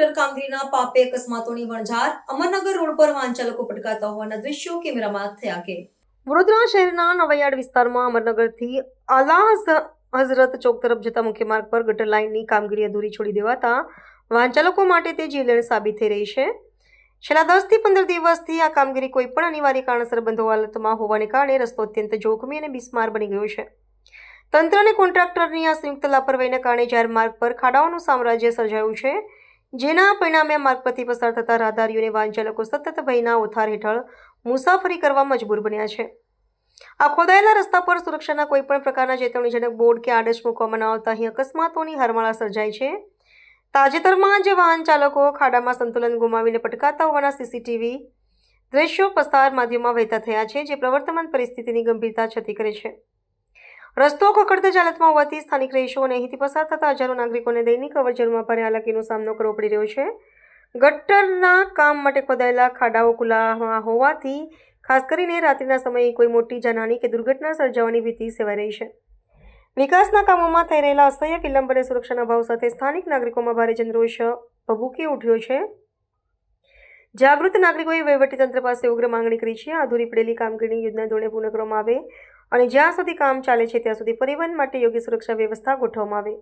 Contractor કામગીરીના પાપે અકસ્માતોની વણઝાર Amarnagar road પર વાહન ચાલકો પટકાતા હોવાના દ્રશ્યો કેમેરામાં થયા કે વડોદરા શહેરના નવૈયાડ વિસ્તારમાં અમરનગરથી અલાહ હઝરત ચોક તરફ જતા મુખ્ય માર્ગ પર ગટર લાઇનની કામગીરી અધૂરી છોડી દેવાતા વાહન માટે તે જીવલેણ સાબિત થઈ રહી છે. છેલ્લા દસથી પંદર દિવસથી આ કામગીરી કોઈ પણ અનિવાર્ય કારણસર બંધ હાલતમાં હોવાને કારણે રસ્તો અત્યંત જોખમી અને બિસ્માર બની ગયો છે. તંત્ર અને કોન્ટ્રાક્ટરની આ સંયુક્ત લાપરવાહીના કારણે જાહેર માર્ગ પર ખાડાઓનું સામ્રાજ્ય સર્જાયું છે. જેના પરિણામે માર્ગ પરથી પસાર થતા રાહદારીઓને વાહનચાલકો વાહન ચાલકો સતત ભયના ઉથાર હેઠળ મુસાફરી કરવા મજબૂર બન્યા છે. આ ખોદાયેલા રસ્તા પર સુરક્ષાના કોઈપણ પ્રકારના ચેતવણીજનક બોર્ડ કે આડશ મૂકવામાં ન આવતા અહીં અકસ્માતોની હરમાળા સર્જાય છે. તાજેતરમાં જે વાહન ચાલકો ખાડામાં સંતુલન ગુમાવીને પટકાતા હોવાના સીસીટીવી દ્રશ્યો પસાર માધ્યમમાં વહેતા થયા છે, જે પ્રવર્તમાન પરિસ્થિતિની ગંભીરતા છતી કરે છે. રસ્તો કકડતા હાલતમાં હોવાથી સ્થાનિક રહીશો અને અહીંથી પસાર થતા હજારો નાગરિકોને દૈનિક અવરજવરમાં ભારે હાલાકીનો સામનો કરવો પડી રહ્યો છે. ગટરના કામ માટે ખોદાયેલા ખાડાઓ ખુલ્લામાં હોવાથી, ખાસ કરીને રાત્રિના સમયે કોઈ મોટી જાનહાની કે દુર્ઘટના સર્જાવાની ભીતિ સેવાઈ રહી છે. વિકાસના કામોમાં થઈ રહેલા અસહ્ય વિલંબ અને સુરક્ષાના અભાવ સાથે સ્થાનિક નાગરિકોમાં ભારે જનરોષ ભભૂકી ઉઠ્યો છે. જાગૃત નાગરિકોએ વહીવટીતંત્ર પાસે ઉગ્ર માંગણી કરી છે. અધૂરી પડેલી કામગીરીની યોજના ધોરણે પૂર્ણ કરવામાં આવે. અને જ્યાં સુધી કામ ચાલે છે ત્યાં સુધી પરિવહન માટે યોગ્ય સુરક્ષા વ્યવસ્થા ગોઠવવામાં આવે.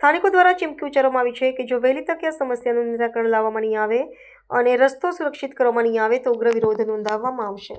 સ્થાનિકો દ્વારા ચીમકી ઉચ્ચારવામાં આવી છે કે જો વહેલી તકે આ સમસ્યાનું નિરાકરણ લાવવામાં નહીં આવે અને રસ્તો સુરક્ષિત કરવામાં નહીં આવે તો ઉગ્ર વિરોધ નોંધાવવામાં આવશે.